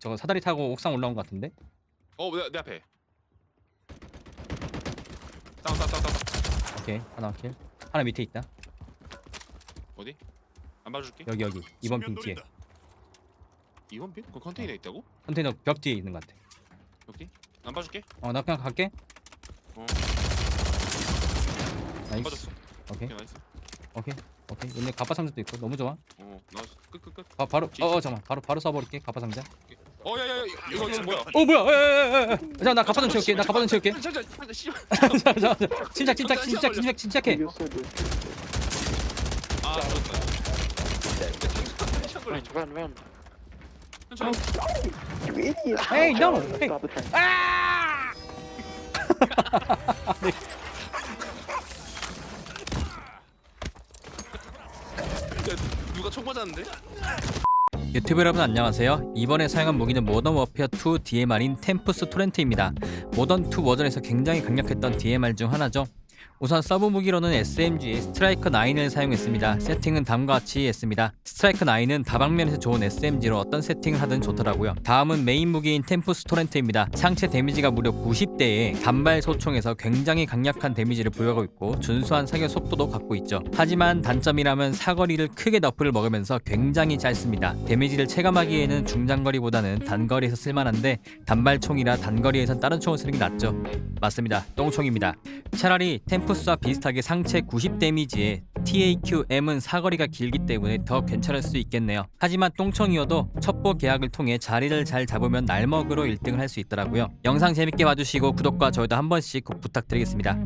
저거 사다리 타고 옥상 올라온 것 같은데? 어, 내, 내 앞에. 다운, 다운, 다운, 다운. 오케이 하나 킬 하나 밑에 있다 어디? 안 봐줄게. 여기 여기 이번 핑 뒤에 이번 빈? 그 컨테이너 있다고? 컨테이너 벽 뒤에 있는 것 같아 여기? 안 봐줄게. 어 나 그냥 갈게 어. 안 나이스 봐줬어. 오케이 오케이, 나이스. 오케이 오케이 근데 갑바 상자도 있고 너무 좋아 어, 나이스. 끝, 끝, 끝. 바, 바로 오케이. 어어 잠깐 바로 바로 쏴버릴게 갑바 상자 어, 야, 야, 야, 이거, 이거 뭐야? 어 뭐야 에에에에 자 나 갑바 좀 채울게 나 갑바 좀 채울게 잠깐, 잠깐, 잠깐, 씨발. 자 자 자 침착 침착 침착 침착 침착해 아, run, run. 천천히. You idiot! Hey, no, Stop hey. the tank. 아 야, 누가 총 맞았는데? 유튜브 여러분 안녕하세요. 이번에 사용한 무기는 모던 워페어 2 DMR인 템프스 토렌트입니다. 모던 2 버전에서 굉장히 강력했던 DMR 중 하나죠. 우선 서브 무기로는 SMG의 스트라이커 9을 사용했습니다. 세팅은 다음과 같이 했습니다. 스트라이커 9은 다방면에서 좋은 SMG로 어떤 세팅을 하든 좋더라고요. 다음은 메인 무기인 템프스 토렌트입니다. 상체 데미지가 무려 90대에 단발 소총에서 굉장히 강력한 데미지를 부여하고 있고 준수한 사격 속도도 갖고 있죠. 하지만 단점이라면 사거리를 크게 너프를 먹으면서 굉장히 짧습니다. 데미지를 체감하기에는 중장거리보다는 단거리에서 쓸만한데 단발총이라 단거리에선 다른 총을 쓰는 게 낫죠. 맞습니다. 똥총입니다. 차라리 템프스와 비슷하게 상체 90 데미지에 TAQM은 사거리가 길기 때문에 더 괜찮을 수 있겠네요. 하지만 똥총이어도 첩보 계약을 통해 자리를 잘 잡으면 날먹으로 1등을 할 수 있더라고요. 영상 재밌게 봐주시고 구독과 좋아요도 한 번씩 꼭 부탁드리겠습니다.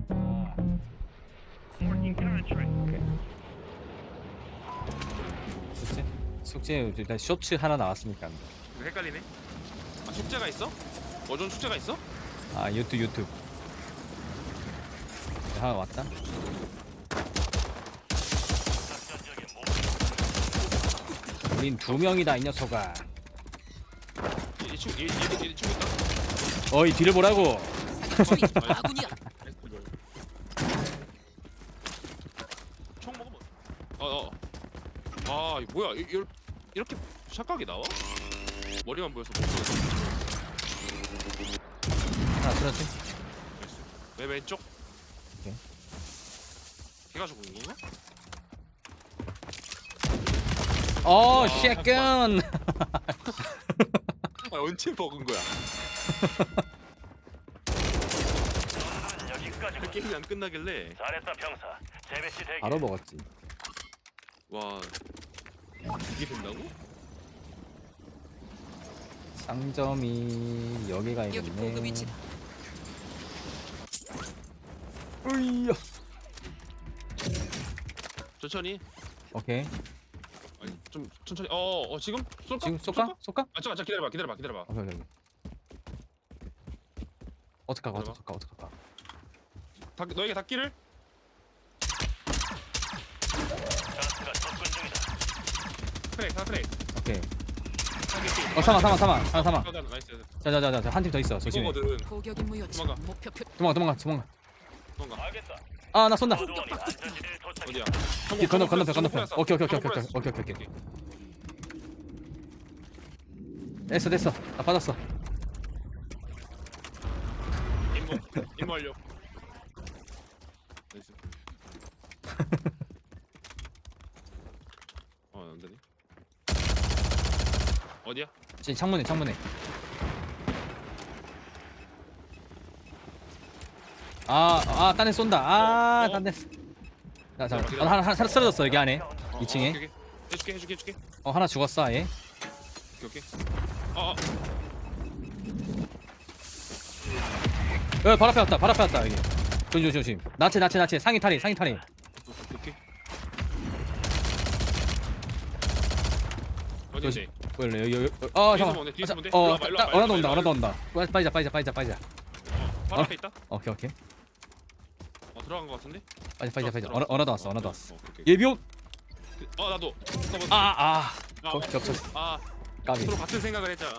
숙제? 숙제 일단 쇼츠 하나 나왔으니까. 이거 헷갈리네. 아, 숙제가 있어? 어전 숙제가 있어? 아 유튜브 유튜브. 하나 왔다. 우린 두 명이다 이 녀석아. 이, 친구, 친구 있다. 어이 뒤를 보라고. 아군이야. 총 먹으면. 어, 어. 아, 이거 뭐야? 이, 이, 이렇게 착각이 나와? 머리만 보여서 못 보겠어. 하나 쓰러지. 왜 왼쪽? 걔가 죽은 건가? 어 쉐건. 아, 언제 먹은 거야? 그 게임이 안 끝나길래 잘했다 병사. 재배치 대기. 바로 먹었지. 와 이게 된다고? 상점이 여기가 여기 있네. 보급 위치다. 으이야. 천천히 오케이. 아니 좀 천천히 어, 어 지금 쏠까? 지금 쏠까? 쏠까? 아 잠깐 잠깐 기다려봐 기다려봐 기다려봐 오케이 오케이. 어떡할까 그래봐. 어떡할까 어떡할까. 다, 너에게 닿기를 가스가 접근 중이다. 크랙 다 크랙 오케이. 어 사망 사망 사망 사망. 아, 나- 나이스 자자자자 한 팀 더 있어 조심해. 이거거든. 목표 표. 도망가 도망가 도망가. 뭔가 알겠다. 아 나 쏜다. 모두원이 안전지대에 도착. 어디야 이 건너 건너편 건너편. 플러스, 오케이 오케이 오케이 오케이 플러스. 오케이 오케이 오케이. 됐어 됐어. 나 받았어. 임무 임무 완료 나이스 어 안 되네 어디야? 지금 창문에 창문에. 아 아딴애 쏜다. 어, 어. 아딴 애. 자 잠깐. 아, 하나 하나 쓰러졌어 여기 안에. 어, 2층에? 어, 오케이, 오케이. 해줄게 해줄게 해줄게 어 하나 죽었어 아예. 오케이 오케이 어, 어. 어, 발 앞에 왔다. 발 앞에 왔다. 여기. 조심 조심 조심. 나체 나체 나체. 상의 탈이 상의 탈이. 오케이 어디지? 원래 여기 여기. 어 뒤에서 잠깐. 보네, 뒤에서 보네. 어 일로 와봐, 일로 와봐, 일로 온다. 와봐, 어나도 온다. 빠지- 빠지자 빠지자 빠지자 빠지자. 바로 앞에 있다? 오케이 오케이. 어 들어간 거 같은데? 빠지 빠지자 빠지자. 들어갔어, 어나 왔어. 어, 왔어. 오케이, 오케이. 예비용. 그- 어 나도 아 아. 아, 겹- 겹쳤어. 아 까비. 서로 같은 생각을 했잖아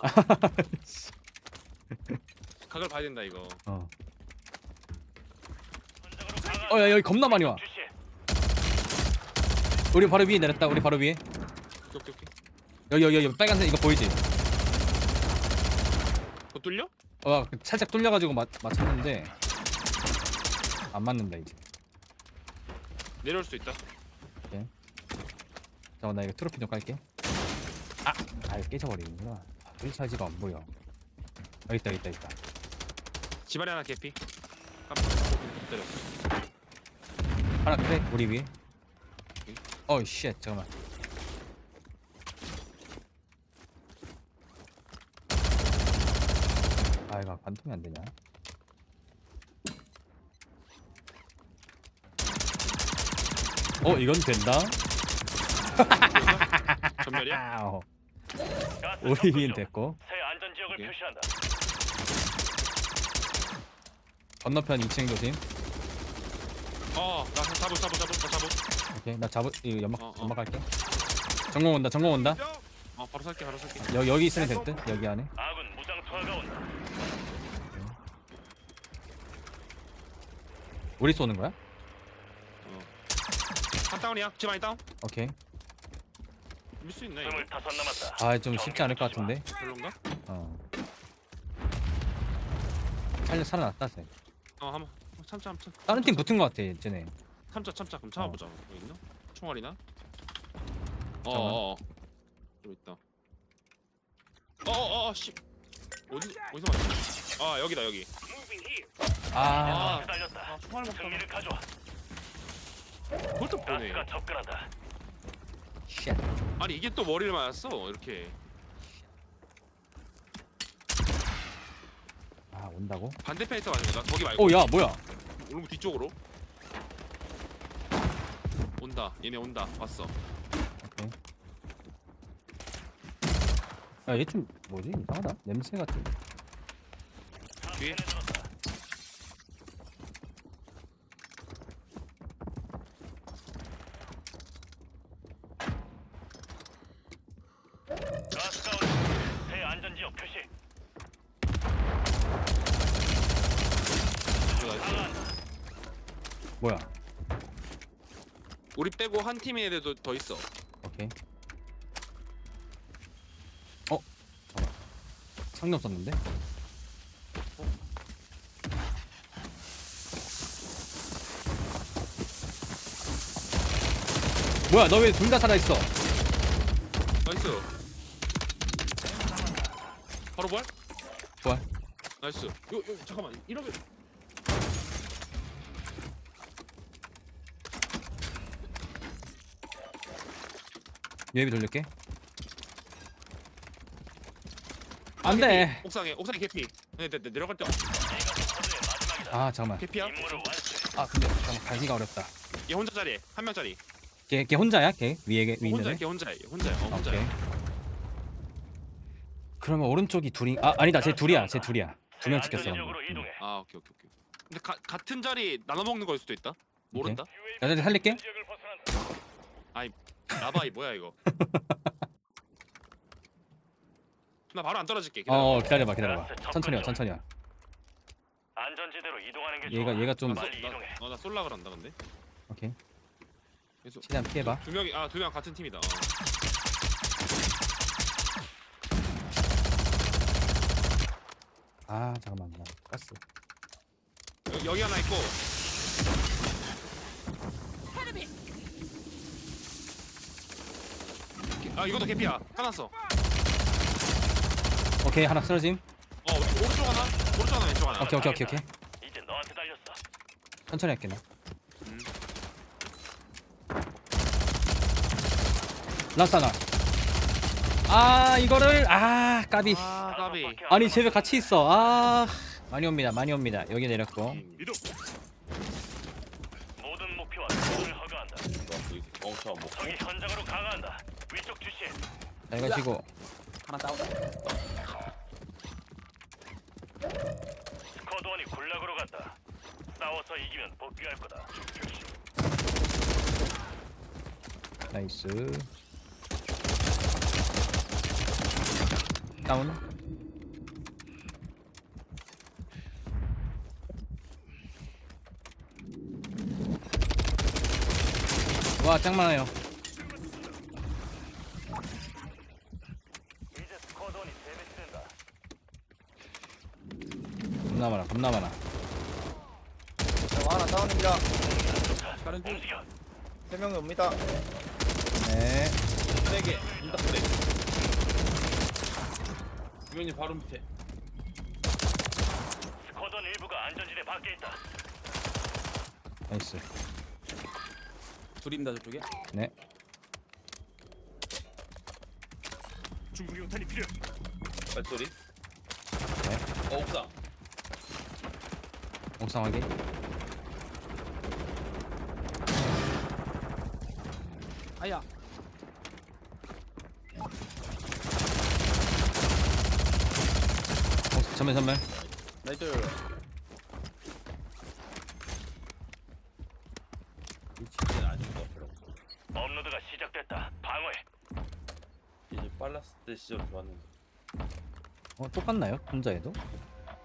각을 봐야 된다 이거 어. 강화. 어야 여기 겁나 많이 와. 주시. 우리 바로 위에 내렸다. 우리 바로 위에. 오케이 오케이 오케이 여기 여기 여기 빨간색 이거 보이지? 뚫려? 어 살짝 뚫려가지고 맞 맞췄는데 안 맞는다 이제. 내려올 수 있다. 잠깐 나 이거 트로피 좀 깔게. 아, 아 이거 깨져버리는구나. 아, 1차지가 안 보여. 어, 있다 있다 있다. 집안에 하나 개피. 깜빡 때려. 하나 그래 우리 위에. 어이 쉣 잠깐만. 관통이 안 되냐? 어 이건 된다. 전멸이야? 가스 우리. 됐고 새 안전 지역을. 표시한다. 건너편 2층 조심. 어, 나 잡어, 잡어, 잡어, 나 잡어. 오케이 나 잡을 이 연막 어, 어. 연막 할게. 전공 온다 전공 온다. 어, 바로 살게, 바로 살게. 여 여기 있으면 될 듯. 여기 안에. 아군 무장 투하가 온다. 우리 쏘는 거야? 한 다운이야? 집 안에 다운? 오케이. 밀 수 있네. 이거. 스물다섯 남았다. 아 좀 쉽지 않을 것 같은데. 별론가? 어. 살려 살아났다 쟤. 어, 한번 참자, 참자. 다른 팀 붙은 것 같아 쟤네. 참자, 참자. 그럼 참아보자. 여기 있나? 총알이나? 어, 잠깐만. 어, 어. 좀 있다. 어, 어, 어, 씨. 어디 어디서 왔지? 아, 여기다 여기. 아 아. 아, 총알 먹다. 승리를 가져와. 그걸 또 보네. 가스가 접근한다. 쉣. 아니 이게 또 머리를 맞았어. 이렇게 아 온다고? 반대편에서 맞은 거다. 거기 말고. 오야 뭐야? 오른쪽 뒤쪽으로. 온다. 얘네 온다. 왔어. 오케이. 야얘 좀 뭐지 이상하다. 냄새 같은. 뒤에. 가스가 온다. 새 안전 지역 표시. 이거 나이스. 강한 뭐야? 우리 빼고 한 팀의 애들도 더 있어. 오케이. 어 잠깐. 상점 썼는데? 뭐야 너 왜 둘 다 살아 있어? 나이스. 바로 뭘? 좋아. 나이스. 요, 요 잠깐만. 이러면 UAV 돌릴게. 안 돼. 옥상에 옥상에 개피. 네, 네, 네 내려갈 때. 아 잠깐만. 개피야. 아 근데 잠깐 가기가 어렵다. 얘 혼자 자리. 한 명짜리. 걔, 걔 혼자야? 걔 위에 걔 위에 혼자 있는 애? 걔 혼자야. 얘 혼자야. 어, 혼자야. 오케이. 그러면 오른쪽이 둘이 아 아니다 쟤 둘이야 쟤 둘이야 두명새 찍혔어. 아, 오케이, 오케이, 오케이. 근데 가, 같은 자리 나눠 먹는 거일 수도 있다. 모른다. 나들 살릴게. 지역 을 벗어난다. 나봐 이 뭐야 이거. 나 바로 안 떨어질게. 어 기다려. 기다려봐 기다려봐. 천천히 와 천천히 와. 안전지대로 이동하는 게 얘가 좋아. 얘가 좀 빨리 이동해. 어, 나 쏠라 그런다 근데. 오케이 최대한 피해봐. 두 명이 아두 명 같은 팀이다. 어. 아 잠깐만 나 가스. 여기, 여기 하나 있고. 아 이것도 개피야. 하나 써. 오케이 하나 쓰러짐. 어 오른쪽 하나, 오른쪽 하나, 왼쪽 하나. 오케이 오케이 오케이 오케이. 이제 너한테 달렸어. 천천히 할게 나. 음. 라스 하나. 아 이거를 아 까비. 아 까비. 아니 쟤왜 같이 있어? 아 많이 옵니다 많이 옵니다. 여기 내렸고. 이동. 모든 목표와 수를 허가한다. 적이 현장으로 강화한다. 주시해. 자 이거 지고. 스쿼드원이 군락으로 간다. 싸워서 이기면 복귀할 거다. 나이스. 다운. 와, 짱 많아요. 이제 스쿼드원이 재배치된다. 겁나 많아 겁나 많아 어, 하나 다운입니다. 다른 중. 세 명이 옵니다. 네 세개 문딱 세 주변이 바로 밑에 스쿼드원 일부가 안전지대 밖에 있다. 나이스 둘입니다 저쪽에 네 중국용탄이 필요해. 발소리 네. 어 옥상 옥상 확인 아야 옥상 전면 전면 나이스 이 진짜 아닌 것 같더라고 업로드가 시작됐다. 방어해. 이제 빨랐을 때 시절 좋았는데 어 똑같나요? 혼자에도?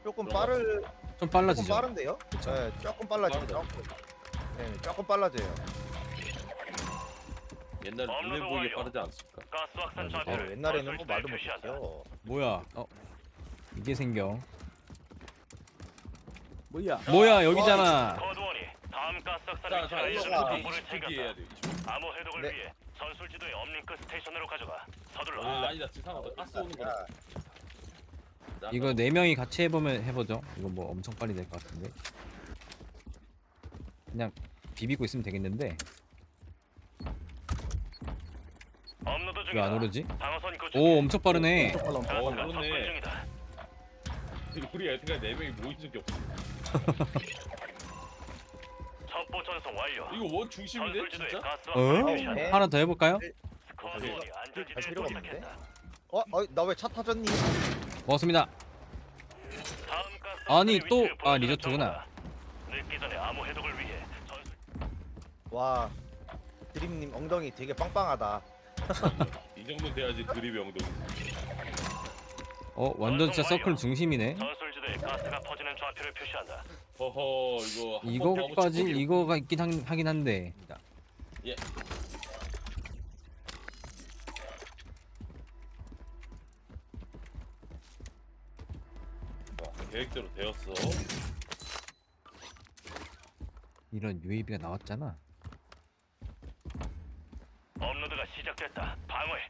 조금. 빠를 좀 조금 빨라지죠? 빠른데요? 네, 조금 빨라져요. 빠르다. 조금. 네, 조금 빨라져요. 옛날에 눈에 보이게. 빠르지 않습니까? 가스 확산 어, 좌표를 옛날에는 뭐 말도. 못했죠. 뭐야 어 이게 생겨 뭐야 뭐야 여기잖아 스쿼드원이 다음 가스 확산 자, 위치를 자, 알려주는 이거가 정보를 20분 해야 챙겼다. 돼 20분 암호 해독을 네. 위해 전술지도의 업링크 스테이션으로 가져가. 서둘러. 아, 아니다 지상하다 가스 오는 거다 이거 네 명이 같이 해보면 해보죠 이거 뭐 엄청 빨리 될 것 같은데 그냥 비비고 있으면 되겠는데 업로드 왜 중이다. 안 오르지? 방어선 구축. 오 엄청 빠르네 엄청 빨라. 어, 그러네. 접근 중이다. 우리 여태까지 네 명이 모인 적이 없어 첩보 전송 완료. 이거 원 중심인데 전술지도에 진짜? 가스 어? 네. 하나 더 해볼까요? 스쿼드원이 할 안전지대에 필요가 없는데? 도착했다. 어, 어, 나 왜 차 타졌니? 먹었습니다 아니, 또- 아, 리조트구나. 와, 드림님 엉덩이 되게 빵빵하다. 이 정도 돼야지 드립이 엉덩이 어 완전 진짜 서클 중심이네 가스가 퍼지는 좌표를 표시한다. 허허 이거 한번 이거까지 이거가 있긴 하, 하긴 한데 예 계획대로 되었어 이런 UAV가 나왔잖아 업로드가 시작됐다. 방어해.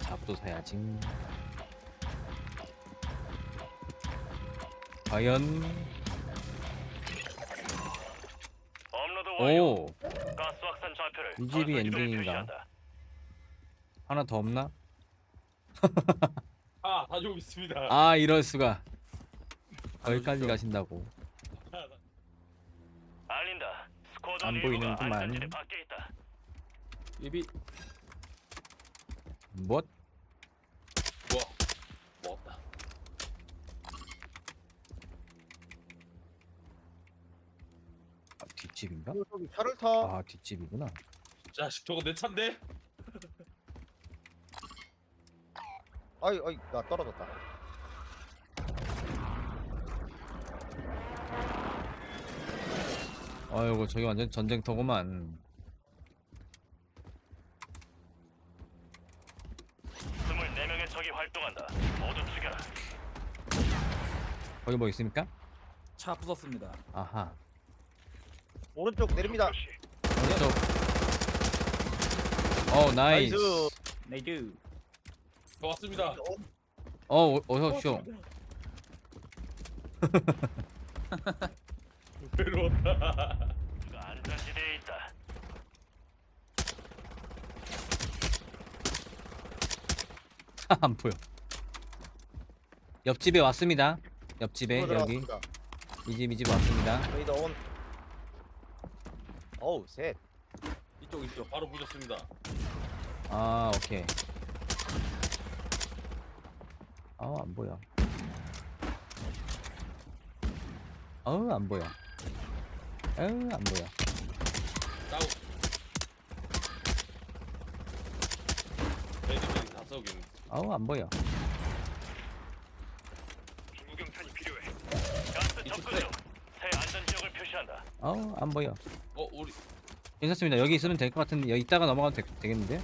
잡도 사야지 과연 업로드 완료. 오 가스 확산 좌표를 이 집이 엔딩인가? 표시한다. 하나 더 없나? 아 가지고 있습니다 아 이럴 수가 거기까지 가신다고 알린다. 스쿼드 안 일부가 보이는구만. 안전지대 밖에 있다. 예비 뭣? 좋아 먹었다 아, 어, 저기 차를 타. 아 뒷집이구나 자식 저거 내 차인데? 아이, 아이, 나 떨어졌다. 아이고 저기 완전 전쟁터구만 24명의 적이 활동한다. 모두 죽여라. 거기 뭐 있습니까? 차 부쉈습니다 아하 오른쪽 내립니다. 오른쪽 어 나이스 나이스. 저 왔습니다 어 어, 어서오쇼 외로웠다 그가 안전지대에 있다. 안 보여 옆집에 왔습니다 옆집에 들어갔습니다. 네, 여기 이집 이 집 왔습니다 레이더 온. 어우, 셋. 이쪽 이쪽. 바로 부셨습니다. 아 오케이. 아안 보여. 어우 안 보여. 어우 안 보여. 다운. 애들이 다 어우 안 보여. 중국용탄이 필요해. 가스 접근 중. 새 안전 지역을 표시한다. 어우 안 보여 어 우리 괜찮습니다. 여기 있으면 될 것 같은데 여기 있다가 넘어가도 되, 되겠는데?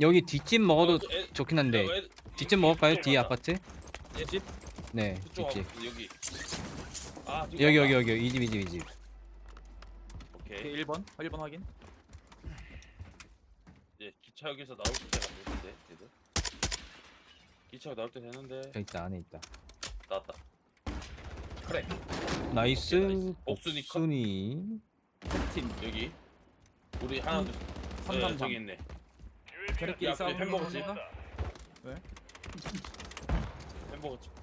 여기 뒷집 먹어도 어, 애- 좋긴 한데 야, 애- 뒷집 먹을까요? 뒤에 아파트? 예, 집? 네 그쪽 뒷집 앞- 여기. 아, 여기 여기 여기 이 집 이 집 이집 오케이. 1번 1번 확인 예, 기차 여기서 나올 때가 됐는데, 얘들. 기차가 나올 때 되는데 저 있다 안에 있다 나왔다. 그래. 나이스. 복순이 컷. 복순이 팀 여기. 우리 하나 둘. 네, 333 저기 있네. 야, 싸우는 햄버거 거 집. 하다가 햄버거 찍다.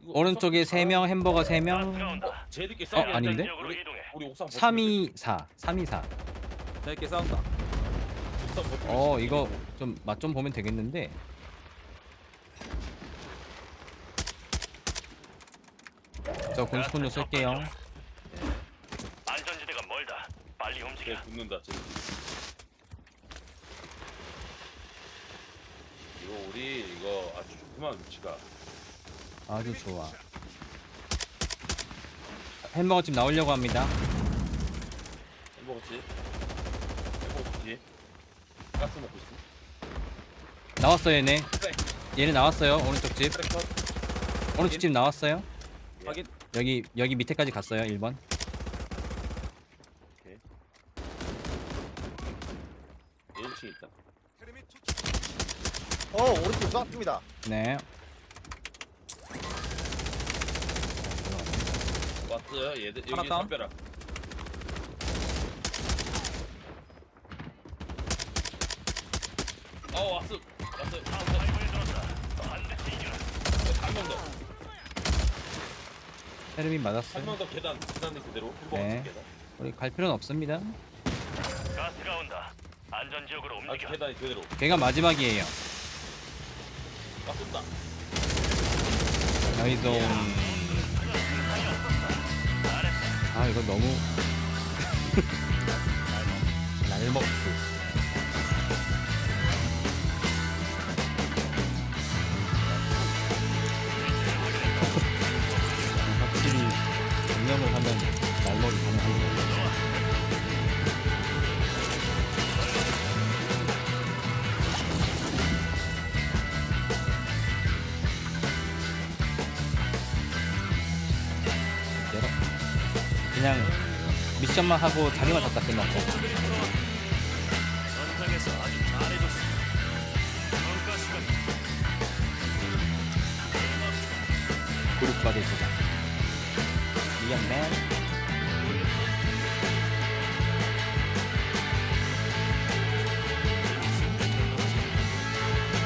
이거 오른쪽에 옥상- 3명 햄버거 3명 가스가 온다. 쟤들끼리 어, 안 돼. 아닌데? 우리 옥상 버티면 324 324 저렇게 싸운다. 옥상 어 돼. 이거 좀 맛 좀 보면 되겠는데 저 군수콘도 쓸게요 안전지대가 멀다. 빨리 움직여. 쟤 붙는다. 쟤. 이거 우리 이거 아주 좋구만 위치가. 아주 좋아 햄버거 집 나오려고 합니다 햄버거 집. 햄버거 집 뒤에. 가스 먹고 있어. 나왔어요 얘네 그래. 얘네 나왔어요 오른쪽 집 트랙 컷. 오른쪽 집 나왔어요 확인 여기 여기 밑에까지 갔어요 1번 오케이. 1층 있다. 어 오른쪽 쐈습니다. 네 왔어요. 얘들 하나 여기 다운. 담벼락. 어 왔어. 이겨라. 한명 더. 테르민 맞았어요 한명더 계단. 계단에 그대로. 네. 집 계단. 우리 갈 필요는 없습니다 가스가 온다. 안전 지역으로 아직 움직여. 계단이 그대로. 걔가 마지막이에요 왔었다. 나이도 아 이거 너무 날먹스 미션만 하고 자리만 잡다 끝났고 전장에서 아주 잘해줬어. 평가 시간. 그룹 바디 제작 이겼네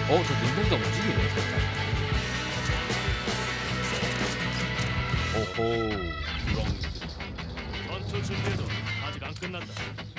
어, 저 눈동자 움직이네, 살짝. 오호. 준비해도 아직 안 끝난다.